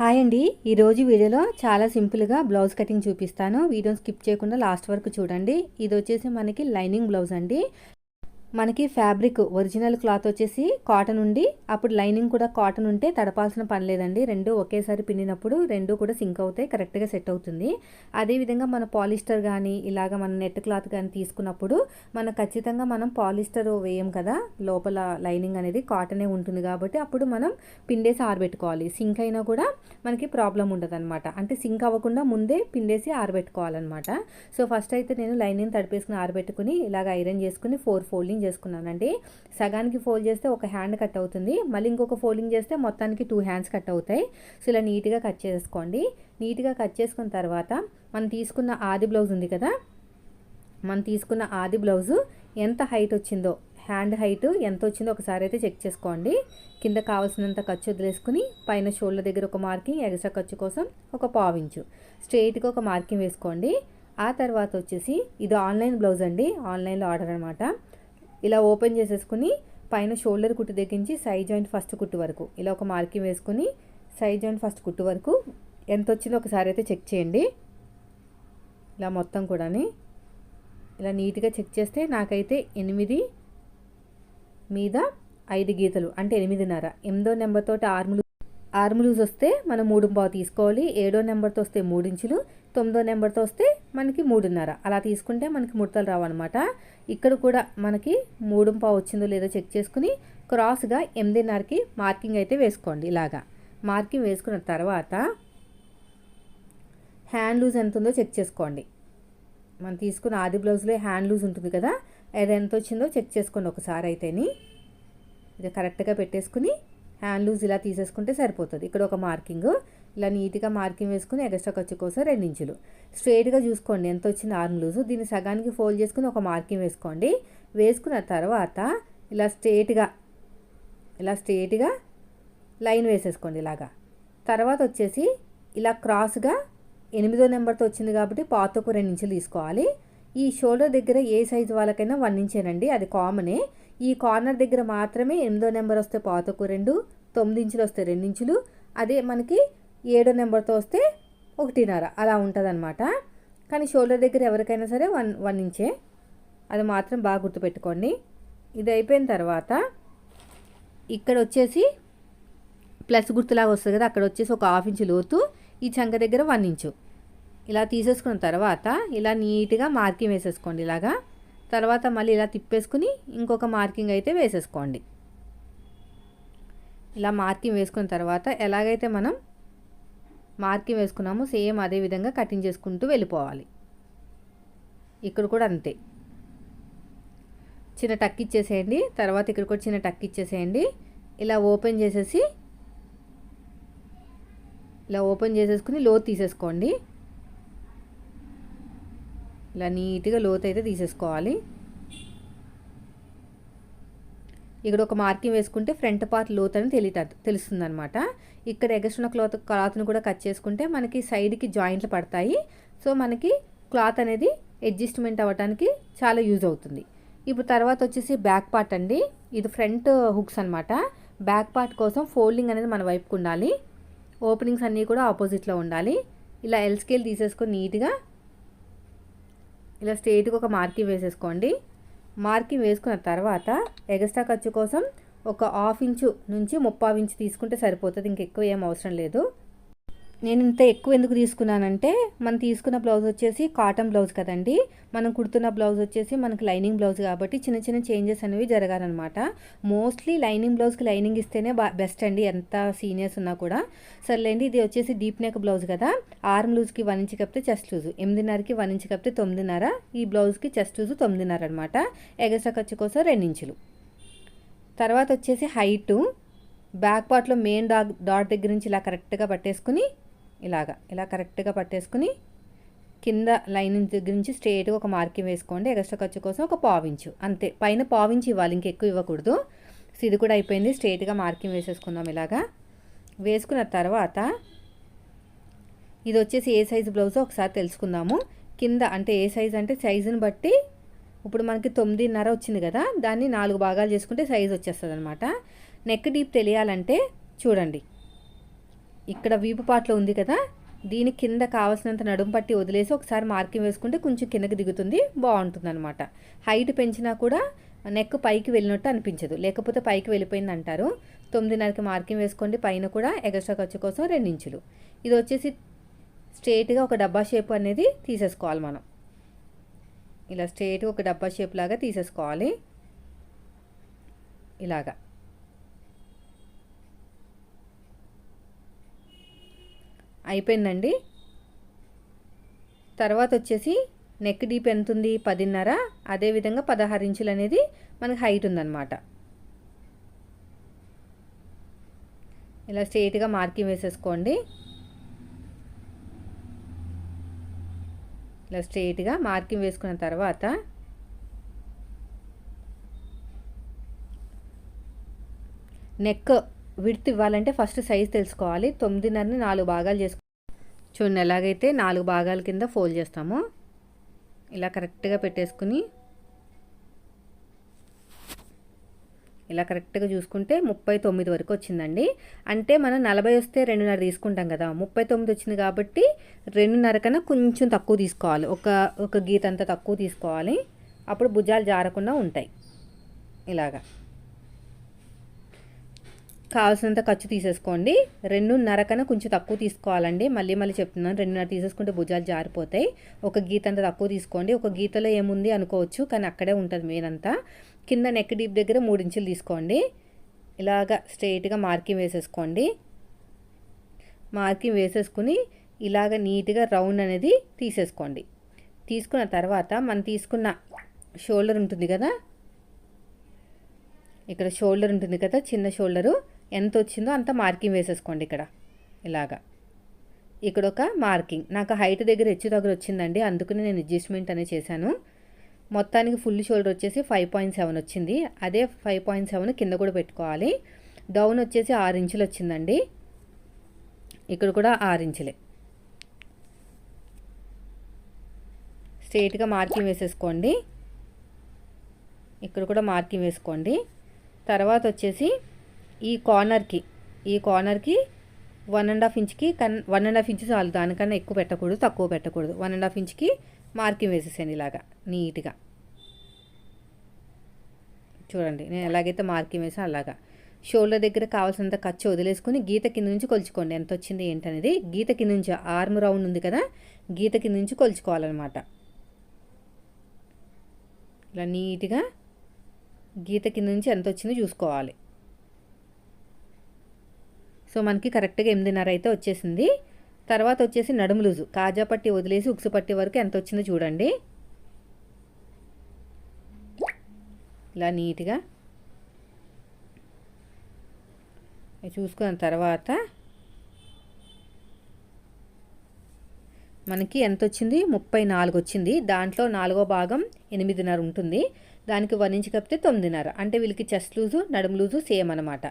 Hi అండి. ఈరోజు వీడియోలో చాలా సింపుల్గా బ్లౌజ్ కటింగ్ చూపిస్తాను. వీడియోని స్కిప్ చేయకుండా లాస్ట్ వరకు చూడండి. ఇది వచ్చేసి మనకి లైనింగ్ బ్లౌజ్ అండి. మనకి ఫ్యాబ్రిక్ ఒరిజినల్ క్లాత్ వచ్చేసి కాటన్ ఉండి అప్పుడు లైనింగ్ కూడా కాటన్ ఉంటే తడపాల్సిన పని లేదండి. రెండు ఒకేసారి పిన్నినప్పుడు రెండు కూడా సింక్ అవుతాయి కరెక్ట్గా సెట్ అవుతుంది. అదేవిధంగా మన పాలిస్టర్ కానీ ఇలాగ మన నెట్ క్లాత్ కానీ తీసుకున్నప్పుడు మనం ఖచ్చితంగా మనం పాలిస్టర్ వేయం కదా. లోపల లైనింగ్ అనేది కాటనే ఉంటుంది కాబట్టి అప్పుడు మనం పిండేసి ఆరబెట్టుకోవాలి. సింక్ అయినా కూడా మనకి ప్రాబ్లం ఉండదు అంటే సింక్ అవ్వకుండా ముందే పిండేసి ఆరబెట్టుకోవాలన్నమాట. సో ఫస్ట్ అయితే నేను లైనింగ్ తడిపేసుకుని ఆరబెట్టుకుని ఇలాగ ఐరన్ చేసుకుని ఫోర్ ఫోల్డింగ్ చేసుకున్నానండి. సగానికి ఫోల్డ్ చేస్తే ఒక హ్యాండ్ కట్ అవుతుంది. మళ్ళీ ఇంకొక ఫోల్డింగ్ చేస్తే మొత్తానికి టూ హ్యాండ్స్ కట్ అవుతాయి. సో ఇలా నీట్గా కట్ చేసుకోండి. నీట్గా కట్ చేసుకున్న తర్వాత మనం తీసుకున్న ఆది బ్లౌజ్ ఉంది కదా? మనం తీసుకున్న ఆది బ్లౌజు ఎంత హైట్ వచ్చిందో హ్యాండ్ హైట్ ఎంత వచ్చిందో ఒకసారి అయితే చెక్ చేసుకోండి. కింద కావాల్సినంత ఖర్చు వదిలేసుకుని పైన షోల్డర్ దగ్గర ఒక మార్కింగ్ ఎగస్ట్రా ఖర్చు కోసం ఒక పావించు స్ట్రైట్గా ఒక మార్కింగ్ వేసుకోండి. ఆ తర్వాత వచ్చేసి ఇది ఆన్లైన్ బ్లౌజ్ అండి. ఆన్లైన్లో ఆర్డర్ అనమాట ఇలా ఓపెన్ చేసేసుకుని పైన షోల్డర్ కుట్టు దగ్గరించి సైడ్ జాయింట్ ఫస్ట్ కుట్టు వరకు. ఇలా ఒక మార్కింగ్ వేసుకుని సైడ్ జాయింట్ ఫస్ట్ కుట్టు వరకు. ఎంత వచ్చిందో ఒకసారి అయితే చెక్ చేయండి. ఇలా మొత్తం కూడా ఇలా నీట్గా చెక్ చేస్తే నాకైతే ఎనిమిది మీద ఐదు గీతలు అంటే ఎనిమిదిన్నర. ఎనిమిదో నెంబర్తో ఆర్ములు ఆర్మ్ లూజ్ వస్తే మనం మూడు పావు తీసుకోవాలి. ఏడో నెంబర్తో వస్తే మూడించులు తొమ్మిదో నెంబర్తో వస్తే మనకి మూడున్నర. అలా తీసుకుంటే మనకి ముడతలు రావన్నమాట. ఇక్కడ కూడా మనకి మూడు పావు వచ్చిందో లేదో చెక్ చేసుకుని క్రాస్గా ఎనిమిదిన్నరకి మార్కింగ్ అయితే వేసుకోండి ఇలాగా. మార్కింగ్ వేసుకున్న తర్వాత హ్యాండ్ లూజ్ ఎంత ఉందో చెక్ చేసుకోండి. మనం తీసుకున్న ఆది బ్లౌజ్లో హ్యాండ్ లూజ్ ఉంటుంది కదా అది ఎంత వచ్చిందో చెక్ చేసుకోండి ఒకసారి అయితేని. ఇది కరెక్ట్గా పెట్టేసుకుని హ్యాండ్ లూజ్ ఇలా తీసేసుకుంటే సరిపోతుంది. ఇక్కడ ఒక మార్కింగ్. ఇలా నీట్గా మార్కింగ్ వేసుకుని ఎక్స్ట్రా ఖర్చు కోసం రెండించులు స్ట్రైట్గా చూసుకోండి ఎంత వచ్చింది ఆర్మ్ లూజు. దీన్ని సగానికి ఫోల్డ్ చేసుకుని ఒక మార్కింగ్ వేసుకోండి. వేసుకున్న తర్వాత ఇలా స్ట్రేట్గా ఇలా స్ట్రేట్గా లైన్ వేసేసుకోండి ఇలాగా. తర్వాత వచ్చేసి ఇలా క్రాస్గా ఎనిమిదో నెంబర్తో వచ్చింది కాబట్టి పాతకు రెండు ఇంచులు తీసుకోవాలి. ఈ షోల్డర్ దగ్గర ఏ సైజు వాళ్ళకైనా వన్ ఇంచేనండి అది కామనే. ఈ కార్నర్ దగ్గర మాత్రమే ఎనిమిదో నెంబర్ వస్తే పాతకు రెండు తొమ్మిది ఇంచులు వస్తే రెండు ఇంచులు. అదే మనకి ఏడో నెంబర్తో వస్తే ఒకటిన్నర. అలా ఉంటుంది అనమాట కానీ షోల్డర్ దగ్గర ఎవరికైనా సరే వన్ వన్ ఇంచే. అది మాత్రం బాగా గుర్తుపెట్టుకోండి. ఇది అయిపోయిన తర్వాత ఇక్కడ వచ్చేసి ప్లస్ గుర్తులాగా వస్తుంది కదా అక్కడ వచ్చేసి ఒక హాఫ్ ఇంచు లోతు ఈ చంక దగ్గర వన్ ఇంచు. ఇలా తీసేసుకున్న తర్వాత ఇలా నీట్గా మార్కింగ్ వేసేసుకోండి ఇలాగా. తర్వాత మళ్ళీ ఇలా తిప్పేసుకుని ఇంకొక మార్కింగ్ అయితే వేసేసుకోండి. ఇలా మార్కింగ్ వేసుకున్న తర్వాత ఎలాగైతే మనం మార్కింగ్ వేసుకున్నాము సేమ్ అదే విధంగా కటింగ్ చేసుకుంటూ వెళ్ళిపోవాలి. ఇక్కడ కూడా అంతే. చిన్న టక్ ఇచ్చేసేయండి తర్వాత ఇక్కడ కూడా చిన్న టక్ ఇచ్చేసేయండి. ఇలా ఓపెన్ చేసేసి ఇలా ఓపెన్ చేసేసుకుని లోతు తీసేసుకోండి. ఇలా నీట్గా లోతు అయితే తీసేసుకోవాలి. ఇక్కడ ఒక మార్కింగ్ వేసుకుంటే ఫ్రంట్ పార్ట్ లోత్ అని తెలియట తెలుస్తుంది అనమాట ఇక్కడ ఎగస్ట్రున్న క్లాత్ క్లాత్ను కూడా కట్ చేసుకుంటే మనకి సైడ్కి జాయింట్లు పడతాయి. సో మనకి క్లాత్ అనేది అడ్జస్ట్మెంట్ అవ్వడానికి చాలా యూజ్ అవుతుంది. ఇప్పుడు తర్వాత వచ్చేసి బ్యాక్ పార్ట్ అండి. ఇది ఫ్రంట్ హుక్స్ అనమాట బ్యాక్ పార్ట్ కోసం ఫోల్డింగ్ అనేది మన వైపుకు ఉండాలి. ఓపెనింగ్స్ అన్నీ కూడా ఆపోజిట్లో ఉండాలి. ఇలా ఎల్ స్కేల్ తీసేసుకొని నీట్గా ఇలా స్ట్రేట్గా ఒక మార్కింగ్ వేసేసుకోండి. మార్కింగ్ వేసుకున్న తర్వాత ఎగస్ట్రా ఖర్చు కోసం ఒక హాఫ్ ఇంచు నుంచి ముప్పావు ఇంచు తీసుకుంటే సరిపోతుంది. ఇంకెక్కువ ఏం అవసరం లేదు. నేను ఇంత ఎక్కువ ఎందుకు తీసుకున్నానంటే మనం తీసుకున్న బ్లౌజ్ వచ్చేసి కాటన్ బ్లౌజ్ కదండి. మనం కుడుతున్న బ్లౌజ్ వచ్చేసి మనకు లైనింగ్ బ్లౌజ్ కాబట్టి చిన్న చిన్న చేంజెస్ అనేవి జరగాలన్నమాట. మోస్ట్లీ లైనింగ్ బ్లౌజ్కి లైనింగ్ ఇస్తేనే బెస్ట్ అండి. ఎంత సీనియర్స్ ఉన్నా కూడా. సర్లేండి ఇది వచ్చేసి డీప్ నెక్ బ్లౌజ్ కదా. ఆర్మ్ లూజ్కి వన్ ఇంచ్ కప్పితే చెస్ట్ లూజ్. ఎనిమిదిన్నరకి వన్ ఇంచ్ కప్పితే తొమ్మిదిన్నర. ఈ బ్లౌజ్కి చెస్ట్ లూజు తొమ్మిదిన్నర అనమాట ఎగస్ట్రా ఖర్చు కోసం రెండించులు తర్వాత వచ్చేసి హైటు. బ్యాక్ పార్ట్లో మెయిన్ డాట్ డాట్ దగ్గర నుంచి ఇలా కరెక్ట్గా పట్టేసుకుని ఇలాగా. ఇలా కరెక్ట్గా పట్టేసుకుని కింద లైన్ దగ్గర నుంచి స్ట్రేట్గా ఒక మార్కింగ్ వేసుకోండి. ఎక్స్ట్రా ఖర్చు కోసం ఒక పావించు అంతే. పైన పావించి ఇవ్వాలి. ఇంకెక్కువ ఇవ్వకూడదు. సో ఇది కూడా అయిపోయింది. స్ట్రేట్గా మార్కింగ్ వేసేసుకుందాం ఇలాగా. వేసుకున్న తర్వాత ఇది వచ్చేసి ఏ సైజు బ్లౌజో ఒకసారి తెలుసుకుందాము. కింద అంటే ఏ సైజు అంటే సైజుని బట్టి ఇప్పుడు మనకి తొమ్మిదిన్నర వచ్చింది కదా దాన్ని నాలుగు భాగాలు చేసుకుంటే సైజు వచ్చేస్తుంది అనమాట నెక్ డీప్ తెలియాలంటే చూడండి. ఇక్కడ వీపు పాటలో ఉంది కదా దీని కింద కావాల్సినంత నడుము పట్టి వదిలేసి ఒకసారి మార్కింగ్ వేసుకుంటే కొంచెం కిందకి దిగుతుంది బాగుంటుంది అనమాట హైట్ పెంచినా కూడా నెక్ పైకి వెళ్ళినట్టు అనిపించదు. లేకపోతే పైకి వెళ్ళిపోయింది అంటారు. తొమ్మిదిన్నరకి మార్కింగ్ వేసుకోండి పైన కూడా ఎగస్ట్రా ఖర్చు కోసం రెండించులు ఇది వచ్చేసి స్ట్రేట్గా ఒక డబ్బా షేప్ అనేది తీసేసుకోవాలి మనం. ఇలా స్ట్రేట్గా ఒక డబ్బా షేప్ లాగా తీసేసుకోవాలి. ఇలాగా. అయిపోయిందండి. తర్వాత వచ్చేసి నెక్ డీప్ ఎంత ఉంది? పదిన్నర. అదేవిధంగా పదహారు ఇంచులు అనేది మనకి హైట్ ఉందన్నమాట. ఇలా స్ట్రేట్గా మార్కింగ్ వేసేసుకోండి. ఇలా స్ట్రేట్గా మార్కింగ్ వేసుకున్న తర్వాత నెక్ విడ్త్ ఇవ్వాలంటే ఫస్ట్ సైజ్ తెలుసుకోవాలి. తొమ్మిదిన్నరని నాలుగు భాగాలు చేసుకో చూడండి ఎలాగైతే నాలుగు భాగాల కింద ఫోల్డ్ చేస్తామో ఇలా కరెక్ట్గా పెట్టేసుకుని ఇలా కరెక్ట్గా చూసుకుంటే ముప్పై తొమ్మిది వరకు వచ్చిందండి. అంటే మనం నలభై వస్తే రెండున్నర తీసుకుంటాం కదా ముప్పై తొమ్మిది వచ్చింది కాబట్టి రెండున్నర కన్నా కొంచెం తక్కువ తీసుకోవాలి. ఒక ఒక గీత తక్కువ తీసుకోవాలి. అప్పుడు భుజాలు జారకుండా ఉంటాయి. ఇలాగా. కావాల్సినంత ఖర్చు తీసేసుకోండి. రెండున్నర కన్నా కొంచెం తక్కువ తీసుకోవాలండి. మళ్ళీ మళ్ళీ చెప్తున్నాను రెండున్నర తీసేసుకుంటే భుజాలు జారిపోతాయి. ఒక గీత అంత తక్కువ తీసుకోండి. ఒక గీతలో ఏముంది అనుకోవచ్చు కానీ అక్కడే ఉంటుంది మీరంతా కింద నెక్ డీప్ దగ్గర మూడు ఇంచులు తీసుకోండి. ఇలాగా స్ట్రైట్గా మార్కింగ్ వేసేసుకోండి. మార్కింగ్ వేసేసుకుని ఇలాగ నీట్గా రౌండ్ అనేది తీసేసుకోండి. తీసుకున్న తర్వాత మనం తీసుకున్న షోల్డర్ ఉంటుంది కదా? ఇక్కడ షోల్డర్ ఉంటుంది కదా? చిన్న షోల్డరు. ఎంత వచ్చిందో అంత మార్కింగ్ వేసేసుకోండి ఇక్కడ. ఇలాగా. ఇక్కడ ఒక మార్కింగ్. నాకు హైట్ దగ్గర హెచ్చు దగ్గర వచ్చిందండి. అందుకనే నేను అడ్జస్ట్మెంట్ అనేది చేశాను. మొత్తానికి ఫుల్ షోల్డర్ వచ్చేసి ఫైవ్ పాయింట్ సెవెన్ వచ్చింది. అదే ఫైవ్ పాయింట్ సెవెన్ కింద కూడా పెట్టుకోవాలి. డౌన్ వచ్చేసి ఆరు ఇంచులు వచ్చిందండి. ఇక్కడ కూడా ఆరు ఇంచులే. స్ట్రైట్గా మార్కింగ్ వేసేసుకోండి. ఇక్కడ కూడా మార్కింగ్ వేసుకోండి. తర్వాత వచ్చేసి ఈ కార్నర్కి ఈ కార్నర్కి వన్ అండ్ హాఫ్ ఇంచ్కి కన్ వన్ అండ్ హాఫ్ ఇంచ్ చాలు. దానికన్నా ఎక్కువ పెట్టకూడదు తక్కువ పెట్టకూడదు. వన్ అండ్ హాఫ్ ఇంచ్కి మార్కింగ్ వేసేసాను ఇలాగా నీట్గా. చూడండి నేను ఎలాగైతే మార్కింగ్ వేసాను అలాగా. షోల్డర్ దగ్గర కావాల్సినంత ఖర్చు వదిలేసుకుని గీత కింద నుంచి కొలుచుకోండి. ఎంత వచ్చింది ఏంటనేది? గీత కింద నుంచి ఆర్మ్ రౌండ్ ఉంది కదా గీత కింద నుంచి కొలుచుకోవాలన్నమాట. ఇలా నీట్గా గీత కింద నుంచి ఎంత వచ్చిందో చూసుకోవాలి. సో మనకి కరెక్ట్గా ఎనిమిదిన్నర అయితే వచ్చేసింది. తర్వాత వచ్చేసి నడుము లూజు. కాజా పట్టి వదిలేసి ఉక్సు పట్టి వరకు ఎంత వచ్చిందో చూడండి. ఇలా నీట్గా. చూసుకున్న తర్వాత మనకి ఎంత వచ్చింది? ముప్పై నాలుగు వచ్చింది. దాంట్లో నాలుగో భాగం ఎనిమిదిన్నర ఉంటుంది. దానికి వన్ ఇంచ్ కప్పితే తొమ్మిదిన్నర అంటే వీళ్ళకి చెస్ట్ లూజు నడుము లూజు సేమ్ అనమాట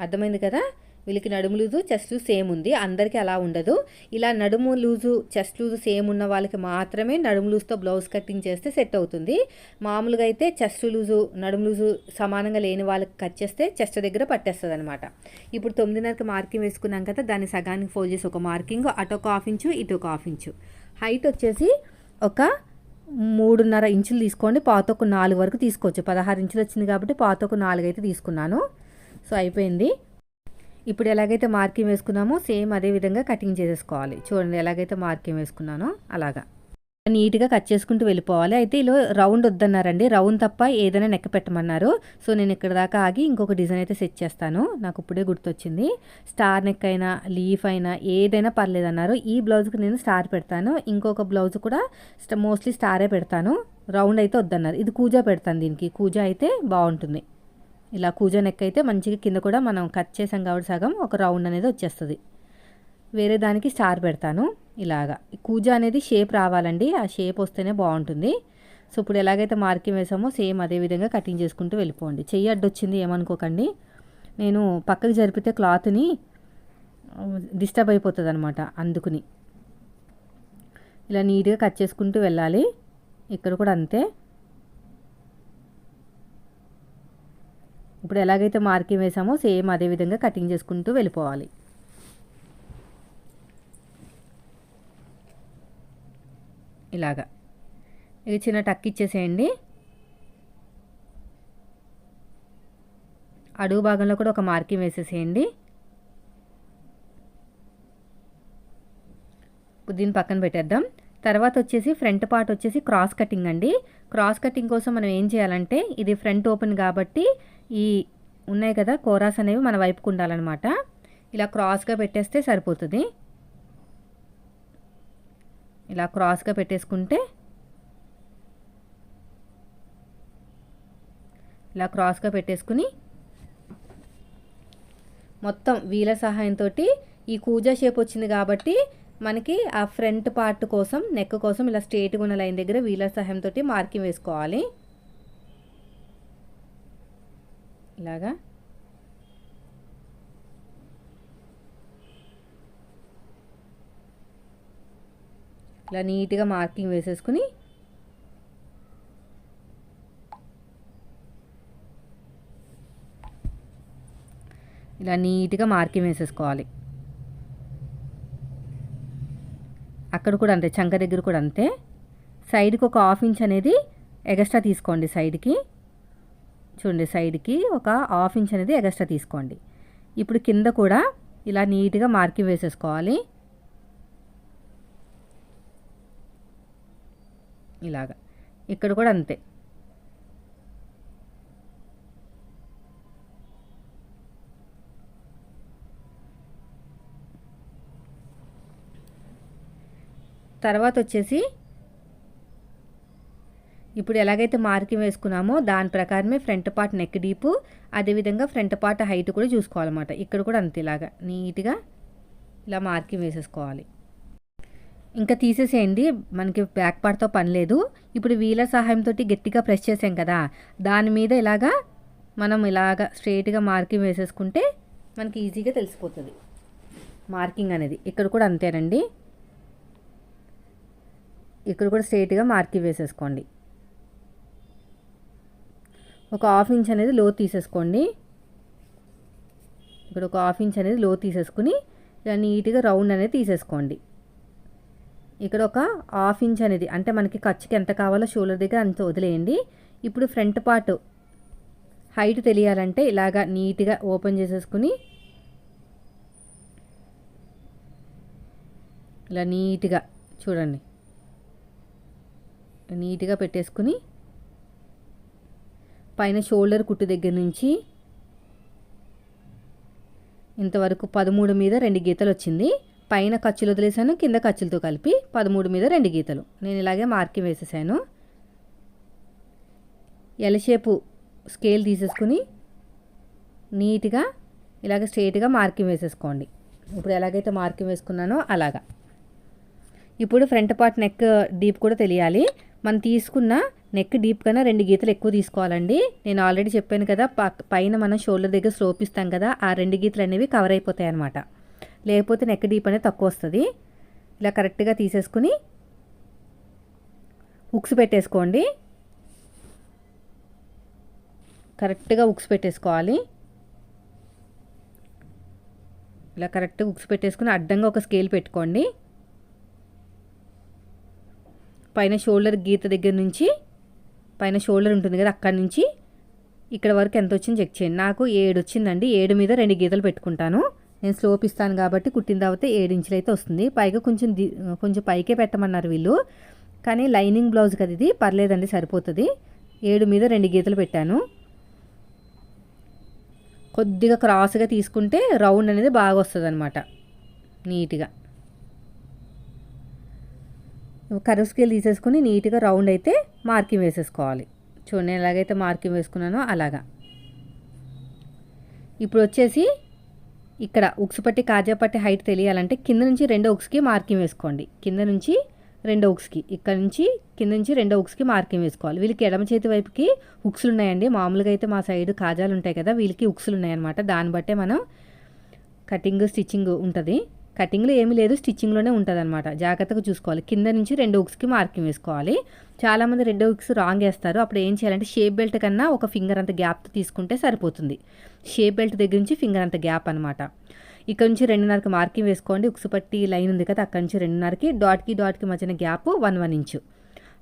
అర్థమైంది కదా? వీళ్ళకి నడుము లూజు చెస్ట్ లూజ్ సేమ్ ఉంది. అందరికీ అలా ఉండదు. ఇలా నడుము లూజు చెస్ట్ లూజు సేమ్ ఉన్న వాళ్ళకి మాత్రమే నడుము లూజ్తో బ్లౌజ్ కటింగ్ చేస్తే సెట్ అవుతుంది. మామూలుగా అయితే చెస్ట్ లూజు నడుము లూజు సమానంగా లేని వాళ్ళకి కట్ చేస్తే చెస్ట్ దగ్గర పట్టేస్తుంది అనమాట ఇప్పుడు తొమ్మిదిన్నరకి మార్కింగ్ వేసుకున్నాం కదా దాన్ని సగానికి ఫోల్డ్ చేసి ఒక మార్కింగ్ అటు ఒక హాఫ్ ఇంచు ఇటు ఒక హాఫ్ ఇంచు. హైట్ వచ్చేసి ఒక మూడున్నర ఇంచులు తీసుకోండి. పాత ఒక నాలుగు వరకు తీసుకోవచ్చు. పదహారు ఇంచులు వచ్చింది కాబట్టి పాత ఒక నాలుగు అయితే తీసుకున్నాను. సో అయిపోయింది. ఇప్పుడు ఎలాగైతే మార్కింగ్ వేసుకున్నామో సేమ్ అదే విధంగా కటింగ్ చేసేసుకోవాలి. చూడండి ఎలాగైతే మార్కింగ్ వేసుకున్నానో అలాగా. నీట్గా కట్ చేసుకుంటూ వెళ్ళిపోవాలి. అయితే ఇలా రౌండ్ వద్దన్నారండి. రౌండ్ తప్ప ఏదైనా నెక్క పెట్టమన్నారు. సో నేను ఇక్కడ దాకా ఆగి ఇంకొక డిజైన్ అయితే సెట్ చేస్తాను. నాకు ఇప్పుడే గుర్తొచ్చింది. స్టార్ నెక్ అయినా లీఫ్ అయినా ఏదైనా పర్లేదు అన్నారు ఈ బ్లౌజ్కి నేను స్టార్ పెడతాను. ఇంకొక బ్లౌజ్ కూడా మోస్ట్లీ స్టారే పెడతాను. రౌండ్ అయితే వద్దన్నారు. ఇది కూజా పెడతాను దీనికి. కూజా అయితే బాగుంటుంది. ఇలా కూజా నెక్ అయితే మంచిగా కింద కూడా మనం కట్ చేసాం కాబట్టి సగం ఒక రౌండ్ అనేది వచ్చేస్తుంది. వేరే దానికి స్టార్ పెడతాను ఇలాగా. కూజా అనేది షేప్ రావాలండి. ఆ షేప్ వస్తేనే బాగుంటుంది. సో ఇప్పుడు ఎలాగైతే మార్కింగ్ వేసామో సేమ్ అదే విధంగా కటింగ్ చేసుకుంటూ వెళ్ళిపోండి. చెయ్యి అడ్డొచ్చింది ఏమనుకోకండి. నేను పక్కకు జరిపితే క్లాత్ని డిస్టర్బ్ అయిపోతుంది అనమాట అందుకుని. ఇలా నీట్గా కట్ చేసుకుంటూ వెళ్ళాలి. ఇక్కడ కూడా అంతే. ఇప్పుడు ఎలాగైతే మార్కింగ్ వేసామో సేమ్ అదే విధంగా కటింగ్ చేసుకుంటూ వెళ్ళిపోవాలి. ఇలాగా. ఇది చిన్న టక్ ఇచ్చేసేయండి. అడుగు భాగంలో కూడా ఒక మార్కింగ్ వేసేసేయండి. దీన్ని పక్కన పెట్టేద్దాం. తర్వాత వచ్చేసి ఫ్రంట్ పార్ట్ వచ్చేసి క్రాస్ కటింగ్ అండి. క్రాస్ కటింగ్ కోసం మనం ఏం చేయాలంటే ఇది ఫ్రంట్ ఓపెన్ కాబట్టి ఈ ఉన్నాయి కదా కోరాస్ అనేవి మన వైపుకు ఉండాలన్నమాట. ఇలా క్రాస్గా పెట్టేస్తే సరిపోతుంది. ఇలా క్రాస్గా పెట్టేసుకుంటే ఇలా క్రాస్గా పెట్టేసుకుని మొత్తం వీల సహాయంతో ఈ కూజా షేప్ వచ్చింది కాబట్టి మనకి ఆ ఫ్రంట్ పార్ట్ కోసం నెక్ కోసం ఇలా స్ట్రేట్గా ఉన్న లైన్ దగ్గర వీలర్ సహాయంతో మార్కింగ్ వేసుకోవాలి. ఇలాగా. ఇలా నీట్గా మార్కింగ్ వేసేసుకుని ఇలా నీట్గా మార్కింగ్ వేసేసుకోవాలి. అక్కడ కూడా అంతే చంక దగ్గర కూడా అంతే. సైడ్కి ఒక హాఫ్ ఇంచ్ అనేది ఎగస్ట్రా తీసుకోండి సైడ్కి. చూడండి సైడ్కి ఒక హాఫ్ ఇంచ్ అనేది ఎగస్ట్రా తీసుకోండి. ఇప్పుడు కింద కూడా ఇలా నీట్గా మార్కింగ్ వేసేసుకోవాలి. ఇలాగా. ఇక్కడ కూడా అంతే. తర్వాత వచ్చేసి ఇప్పుడు ఎలాగైతే మార్కింగ్ వేసుకున్నామో దాని ప్రకారమే ఫ్రంట్ పార్ట్ నెక్ డీపు అదేవిధంగా ఫ్రంట్ పార్ట్ హైట్ కూడా చూసుకోవాలన్నమాట. ఇక్కడ కూడా అంతే ఇలాగా నీట్గా ఇలా మార్కింగ్ వేసేసుకోవాలి. ఇంకా తీసేసేయండి మనకి బ్యాక్ పార్ట్తో పని లేదు. ఇప్పుడు వీలర్ సహాయంతో గట్టిగా ప్రెస్ చేసాం కదా దాని మీద ఇలాగా మనం ఇలాగా స్ట్రైట్గా మార్కింగ్ వేసేసుకుంటే మనకి ఈజీగా తెలిసిపోతుంది. మార్కింగ్ అనేది. ఇక్కడ కూడా అంతేనండి. ఇక్కడ కూడా స్ట్రైట్గా మార్కింగ్ వేసేసుకోండి ఒక హాఫ్ ఇంచ్ అనేది లో తీసేసుకోండి. ఇక్కడ ఒక హాఫ్ ఇంచ్ అనేది లో తీసేసుకుని ఇలా నీట్గా రౌండ్ అనేది తీసేసుకోండి. ఇక్కడ ఒక హాఫ్ ఇంచ్ అనేది అంటే మనకి ఖర్చుకి ఎంత కావాలో షోల్డర్ దగ్గర అంత వదిలేయండి. ఇప్పుడు ఫ్రంట్ పార్ట్ హైట్ తెలియాలంటే ఇలాగా నీట్గా ఓపెన్ చేసేసుకుని ఇలా నీట్గా చూడండి. నీట్గా పెట్టేసుకుని పైన షోల్డర్ కుట్టు దగ్గర నుంచి ఇంతవరకు పదమూడు మీద రెండు గీతలు వచ్చింది. పైన ఖర్చులు వదిలేసాను కింద ఖర్చులతో కలిపి పదమూడు మీద రెండు గీతలు. నేను ఇలాగే మార్కింగ్ వేసేసాను. ఎల్ షేపు స్కేల్ తీసేసుకుని నీట్గా ఇలాగ స్ట్రేట్గా మార్కింగ్ వేసేసుకోండి. ఇప్పుడు ఎలాగైతే మార్కింగ్ వేసుకున్నానో అలాగా. ఇప్పుడు ఫ్రంట్ పార్ట్ నెక్ డీప్ కూడా తెలియాలి. మనం తీసుకున్న నెక్ డీప్ కన్నా రెండు గీతలు ఎక్కువ తీసుకోవాలండి. నేను ఆల్రెడీ చెప్పాను కదా పైన మనం షోల్డర్ దగ్గర స్లోప్ ఇస్తాం కదా ఆ రెండు గీతలు అనేవి కవర్ అయిపోతాయి అనమాట లేకపోతే నెక్ డీప్ అనేది తక్కువ వస్తుంది. ఇలా కరెక్ట్గా తీసేసుకుని ఉక్స్ పెట్టేసుకోండి. కరెక్ట్గా ఉక్స్ పెట్టేసుకోవాలి. ఇలా కరెక్ట్గా ఉక్స్ పెట్టేసుకుని అడ్డంగా ఒక స్కేల్ పెట్టుకోండి. పైన షోల్డర్ గీత దగ్గర నుంచి పైన షోల్డర్ ఉంటుంది కదా అక్కడి నుంచి ఇక్కడ వరకు ఎంత వచ్చింది చెక్ చేయండి. నాకు ఏడు వచ్చిందండి. ఏడు మీద రెండు గీతలు పెట్టుకుంటాను. నేను స్లోప్ ఇస్తాను కాబట్టి కుట్టిన తర్వాత ఏడు ఇంచులు అయితే వస్తుంది. పైగా కొంచెం కొంచెం పైకే పెట్టమన్నారు వీళ్ళు. కానీ లైనింగ్ బ్లౌజ్ కదా ఇది. పర్లేదండి సరిపోతుంది. ఏడు మీద రెండు గీతలు పెట్టాను. కొద్దిగా క్రాస్గా తీసుకుంటే రౌండ్ అనేది బాగా వస్తుంది అనమాట నీట్గా. కరువు స్కేల్ తీసేసుకుని నీట్గా రౌండ్ అయితే మార్కింగ్ వేసేసుకోవాలి. చూడండి ఎలాగైతే మార్కింగ్ వేసుకున్నానో అలాగా. ఇప్పుడు వచ్చేసి ఇక్కడ ఉక్స్ పట్టి కాజా పట్టి హైట్ తెలియాలంటే కింద నుంచి రెండో ఉక్స్కి మార్కింగ్ వేసుకోండి. కింద నుంచి రెండో ఉక్స్కి ఇక్కడ నుంచి కింద నుంచి రెండో ఉక్స్కి మార్కింగ్ వేసుకోవాలి. వీళ్ళకి ఎడమ చేతి వైపుకి ఉక్సులు ఉన్నాయండి. మామూలుగా అయితే మా సైడ్ కాజాలు ఉంటాయి కదా వీళ్ళకి ఉక్సులు ఉన్నాయన్నమాట. దాన్ని బట్టే మనం కటింగ్ స్టిచ్చింగ్ ఉంటుంది. కటింగ్లో ఏమీ లేదు స్టిచ్చింగ్లోనే ఉంటుందన్నమాట. జాగ్రత్తగా చూసుకోవాలి. కింద నుంచి రెండు ఉక్స్కి మార్కింగ్ వేసుకోవాలి. చాలామంది రెండు ఉక్స్ రాంగ్ వేస్తారు. అప్పుడు ఏం చేయాలంటే షేప్ బెల్ట్ కన్నా ఒక ఫింగర్ అంత గ్యాప్ తీసుకుంటే సరిపోతుంది. షేప్ బెల్ట్ దగ్గర నుంచి ఫింగర్ అంత గ్యాప్ అనమాట ఇక్కడ నుంచి రెండున్నరకి మార్కింగ్ వేసుకోండి. ఉక్స్ పట్టి లైన్ ఉంది కదా అక్కడ నుంచి రెండున్నరకి డాట్కి డాట్కి మధ్యన gap one one inch.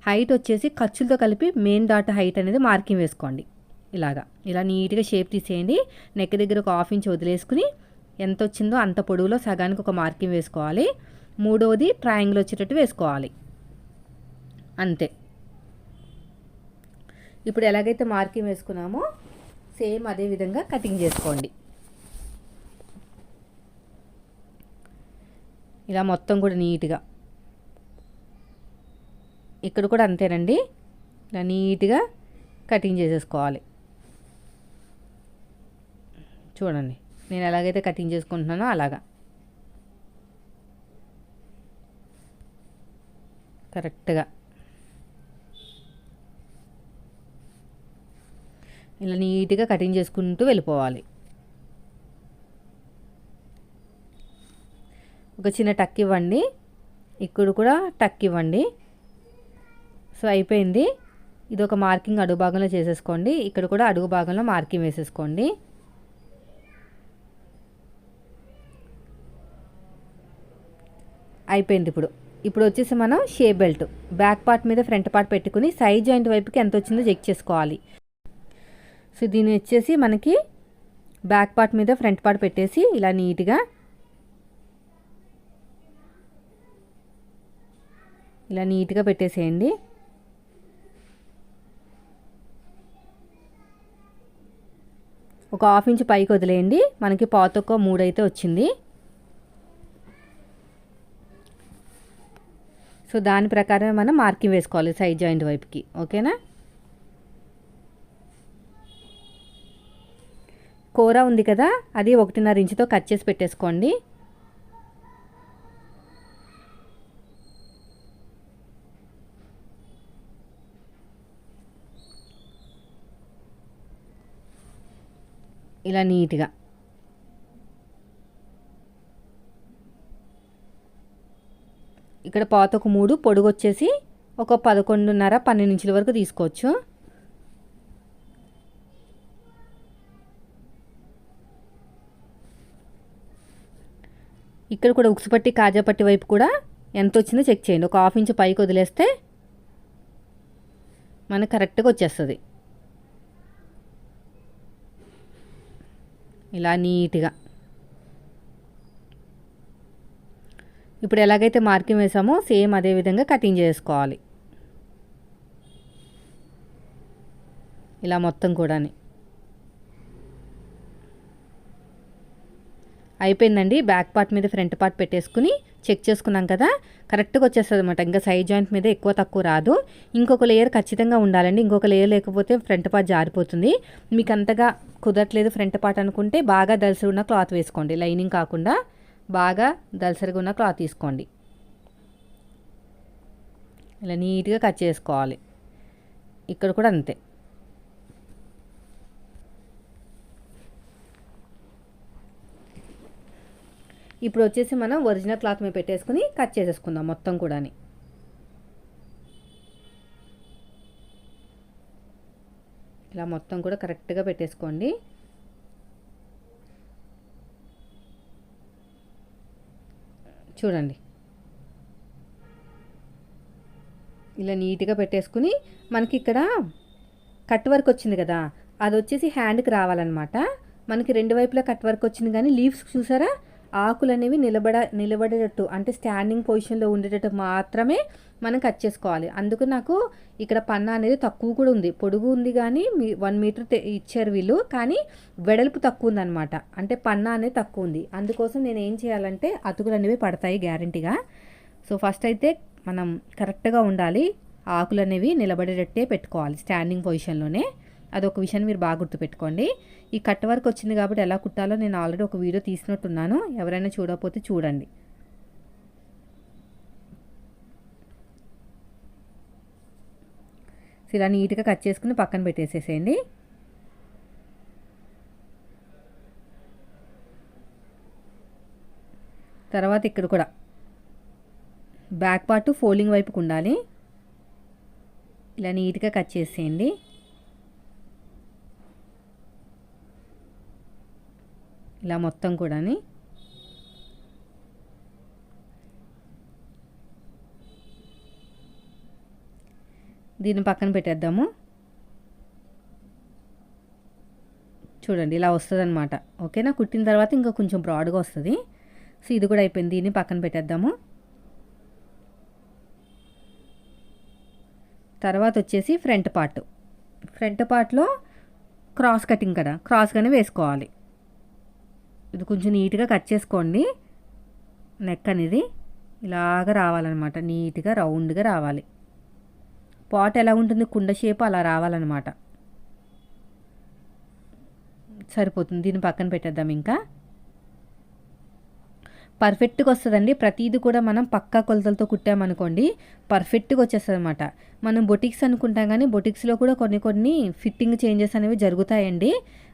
Height వచ్చేసి ఖర్చులతో కలిపి మెయిన్ డాట్ హైట్ అనేది మార్కింగ్ వేసుకోండి. ఇలాగా. ఇలా నీట్గా షేప్ తీసేయండి. నెక్ దగ్గర ఒక హాఫ్ ఇంచ్ వదిలేసుకుని ఎంత వచ్చిందో అంత పొడవులో సగానికి ఒక మార్కింగ్ వేసుకోవాలి. మూడవది ట్రయాంగిల్ వచ్చేటట్టు వేసుకోవాలి. అంతే. ఇప్పుడు ఎలాగైతే మార్కింగ్ వేసుకున్నామో సేమ్ అదే విధంగా కటింగ్ చేసుకోండి. ఇలా మొత్తం కూడా నీట్గా. ఇక్కడ కూడా అంతేనండి. ఇలా నీట్గా కటింగ్ చేసేసుకోవాలి. చూడండి. నేను ఎలాగైతే కటింగ్ చేసుకుంటున్నానో అలాగా. కరెక్ట్గా. ఇలా నీట్గా కటింగ్ చేసుకుంటూ వెళ్ళిపోవాలి. ఒక చిన్న టక్ ఇవ్వండి. ఇక్కడ కూడా టక్ ఇవ్వండి. సో అయిపోయింది. ఇది ఒక మార్కింగ్ అడుగు భాగంలో చేసేసుకోండి. ఇక్కడ కూడా అడుగు భాగంలో మార్కింగ్ వేసేసుకోండి. అయిపోయింది ఇప్పుడు. ఇప్పుడు వచ్చేసి మనం షే బెల్ట్. బ్యాక్ పార్ట్ మీద ఫ్రంట్ పార్ట్ పెట్టుకుని సైడ్ జాయింట్ వైపుకి ఎంత వచ్చిందో చెక్ చేసుకోవాలి. సో దీన్ని వచ్చేసి మనకి బ్యాక్ పార్ట్ మీద ఫ్రంట్ పార్ట్ పెట్టేసి ఇలా నీట్గా ఇలా నీట్గా పెట్టేసేయండి. ఒక హాఫ్ ఇంచ్ పైకి వదిలేయండి. మనకి పాతొక్క మూడు అయితే వచ్చింది. సో దాని ప్రకారమే మనం మార్కింగ్ వేసుకోవాలి సైడ్ జాయింట్ వైపుకి. ఓకేనా? కూర ఉంది కదా అది ఒకటిన్నర ఇంచుతో కట్ చేసి పెట్టేసుకోండి. ఇలా నీట్గా. ఇక్కడ పాత ఒక మూడు పొడుగు వచ్చేసి ఒక పదకొండున్నర పన్నెండు ఇంచుల వరకు తీసుకోవచ్చు. ఇక్కడ కూడా ఉక్సుపట్టి కాజాపట్టి వైపు కూడా ఎంత వచ్చిందో చెక్ చేయండి. ఒక హాఫ్ ఇంచ్ పైకి వదిలేస్తే మనకు కరెక్ట్గా వచ్చేస్తుంది. ఇలా నీట్గా. ఇప్పుడు ఎలాగైతే మార్కింగ్ వేసామో సేమ్ అదే విధంగా కటింగ్ చేసుకోవాలి. ఇలా మొత్తం కూడా అయిపోయిందండి. బ్యాక్ పార్ట్ మీద ఫ్రంట్ పార్ట్ పెట్టేసుకుని చెక్ చేసుకున్నాం కదా కరెక్ట్గా వచ్చేస్తుంది అనమాట ఇంకా సైడ్ జాయింట్ మీద ఎక్కువ తక్కువ రాదు. ఇంకొక లేయర్ ఖచ్చితంగా ఉండాలండి. ఇంకొక లేయర్ లేకపోతే ఫ్రంట్ పార్ట్ జారిపోతుంది. మీకు అంతగా కుదరట్లేదు ఫ్రంట్ పార్ట్ అనుకుంటే బాగా దలసరి ఉన్న క్లాత్ వేసుకోండి. లైనింగ్ కాకుండా బాగా దలసరిగా ఉన్న క్లాత్ తీసుకోండి. ఇలా నీట్గా కట్ చేసుకోవాలి. ఇక్కడ కూడా అంతే. ఇప్పుడు వచ్చేసి మనం ఒరిజినల్ క్లాత్ మీద పెట్టేసుకుని కట్ చేసేసుకుందాం మొత్తం కూడా ఇలా మొత్తం కూడా కరెక్ట్గా పెట్టేసుకోండి. చూడండి. ఇలా నీట్గా పెట్టేసుకుని మనకి ఇక్కడ కట్ వర్క్ వచ్చింది కదా అది వచ్చేసి హ్యాండ్కి రావాలన్నమాట. మనకి రెండు వైపులా కట్ వర్క్ వచ్చింది కానీ లీవ్స్ చూసారా? ఆకులు అనేవి నిలబడ నిలబడేటట్టు అంటే స్టాండింగ్ పొజిషన్లో ఉండేటట్టు మాత్రమే మనం కట్ చేసుకోవాలి. అందుకు నాకు ఇక్కడ పన్నా అనేది తక్కువ కూడా ఉంది. పొడుగు ఉంది కానీ మీ వన్ మీటర్ ఇచ్చారు వీళ్ళు. కానీ వెడల్పు తక్కువ ఉందన్నమాట. అంటే పన్నా అనేది తక్కువ ఉంది. అందుకోసం నేను ఏం చేయాలంటే అతుకులు అనేవి పడతాయి గ్యారంటీగా సో ఫస్ట్ అయితే మనం కరెక్ట్గా ఉండాలి. ఆకులు అనేవి నిలబడేటట్టే పెట్టుకోవాలి స్టాండింగ్ పొజిషన్లోనే అదొక విషయాన్ని మీరు బాగా గుర్తుపెట్టుకోండి. ఈ కట్ వర్క్ వచ్చింది కాబట్టి ఎలా కుట్టాలో నేను ఆల్రెడీ ఒక వీడియో తీసినట్టున్నాను. ఎవరైనా చూడకపోతే చూడండి. ఇలా నీట్గా కట్ చేసుకుని పక్కన పెట్టేసేసేయండి. తర్వాత ఇక్కడ కూడా బ్యాక్ పార్ట్ ఫోల్డింగ్ వైపుకు ఉండాలి. ఇలా నీట్గా కట్ చేసేయండి. ఇలా మొత్తం కూడాని. దీన్ని పక్కన పెట్టేద్దాము. చూడండి ఇలా వస్తుంది అనమాట ఓకేనా? కుట్టిన తర్వాత ఇంకా కొంచెం బ్రాడ్గా వస్తుంది. సో ఇది కూడా అయిపోయింది. దీన్ని పక్కన పెట్టేద్దాము. తర్వాత వచ్చేసి ఫ్రంట్ పార్ట్. ఫ్రంట్ పార్ట్లో క్రాస్ కటింగ్ కదా. క్రాస్గానే వేసుకోవాలి. ఇది కొంచెం నీట్గా కట్ చేసుకోండి. నెక్ అనేది ఇలాగ రావాలన్నమాట. నీట్గా రౌండ్గా రావాలి. పాట్ ఎలా ఉంటుంది? కుండ షేప్ అలా రావాలన్నమాట. సరిపోతుంది. దీన్ని పక్కన పెట్టేద్దాం ఇంకా. పర్ఫెక్ట్గా వస్తుందండి. ప్రతిదీ కూడా మనం పక్కా కొలతలతో కుట్టామనుకోండి పర్ఫెక్ట్గా వచ్చేస్తుంది అనమాట మనం బొటిక్స్ అనుకుంటాం కానీ బొటిక్స్లో కూడా కొన్ని కొన్ని ఫిట్టింగ్ చేంజెస్ అనేవి జరుగుతాయండి.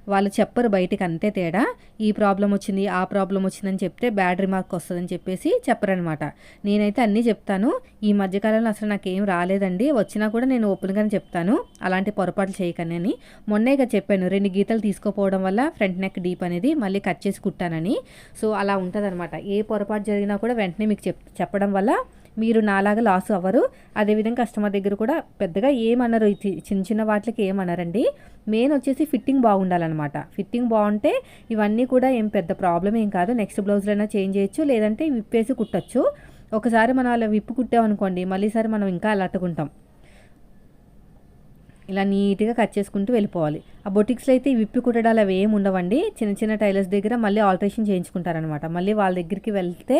వాళ్ళు చెప్పరు బయటికి అంతే తేడా. ఈ ప్రాబ్లం వచ్చింది ఆ ప్రాబ్లం వచ్చిందని చెప్తే బ్యాడ్ రిమార్క్ వస్తుందని చెప్పేసి చెప్పరనమాట. నేనైతే అన్నీ చెప్తాను. ఈ మధ్యకాలంలో అసలు నాకేం రాలేదండి. వచ్చినా కూడా నేను ఓపెన్గానే చెప్తాను. అలాంటి పొరపాట్లు చేయకని అని. మొన్నేగా చెప్పాను రెండు గీతలు తీసుకోపోవడం వల్ల ఫ్రంట్ నెక్ డీప్ అనేది మళ్ళీ కట్ చేసి కుట్టానని. సో అలా ఉంటుందన్నమాట ఏ పొరపాటు జరిగినా కూడా వెంటనే మీకు చెప్ చెప్పడం వల్ల మీరు నాలాగా లాస్ అవ్వరు. అదేవిధంగా కస్టమర్ దగ్గర కూడా పెద్దగా ఏమన్నారు చిన్న చిన్న వాటికి ఏమన్నారండి మెయిన్ వచ్చేసి ఫిట్టింగ్ బాగుండాలన్నమాట. ఫిట్టింగ్ బాగుంటే ఇవన్నీ కూడా ఏం పెద్ద ప్రాబ్లం ఏం కాదు. నెక్స్ట్ బ్లౌజ్లో అయినా చేంజ్ చేయొచ్చు. లేదంటే విప్పేసి కుట్టచ్చు. ఒకసారి మనం అలా విప్పు కుట్టామనుకోండి మళ్ళీసారి మనం ఇంకా అలట్టుకుంటాం. ఇలా నీట్గా కట్ చేసుకుంటూ వెళ్ళిపోవాలి. ఆ బొటిక్స్లో అయితే విప్పి కుట్టడాలు అవి ఏమి ఉండవండి. చిన్న చిన్న టైలర్స్ దగ్గర మళ్ళీ ఆల్టరేషన్ చేయించుకుంటారనమాట మళ్ళీ వాళ్ళ దగ్గరికి వెళ్తే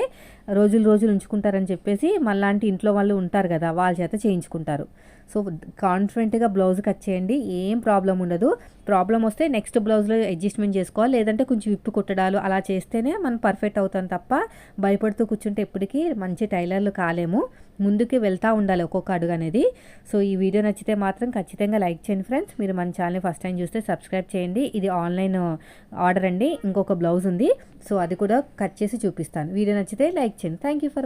రోజులు రోజులు ఉంచుకుంటారని చెప్పేసి మళ్ళాంటి ఇంట్లో వాళ్ళు ఉంటారు కదా వాళ్ళ చేత చేయించుకుంటారు. సో కాన్ఫిడెంట్గా బ్లౌజ్ కట్ చేయండి. ఏం ప్రాబ్లం ఉండదు. ప్రాబ్లం వస్తే నెక్స్ట్ బ్లౌజ్లో అడ్జస్ట్మెంట్ చేసుకోవాలి. లేదంటే కొంచెం విప్పి కుట్టడాలు అలా చేస్తేనే మనం పర్ఫెక్ట్ అవుతాం తప్ప భయపడుతూ కూర్చుంటే ఎప్పటికీ మంచి టైలర్లు కాలేము. ముందుకు వెళ్తూ ఉండాలి ఒక్కొక్క అడుగు అనేది. సో ఈ వీడియో నచ్చితే మాత్రం ఖచ్చితంగా లైక్ చేయండి ఫ్రెండ్స్ మీరు మన ఛానల్ని ఫస్ట్ టైం చూస్తే సబ్స్క్రైబ్ చేయండి. ఇది ఆన్లైన్ ఆర్డర్ అండి. ఇంకొక బ్లౌజ్ ఉంది. సో అది కూడా కట్ చేసి చూపిస్తాను. వీడియో నచ్చితే లైక్ చేయండి. Thank you for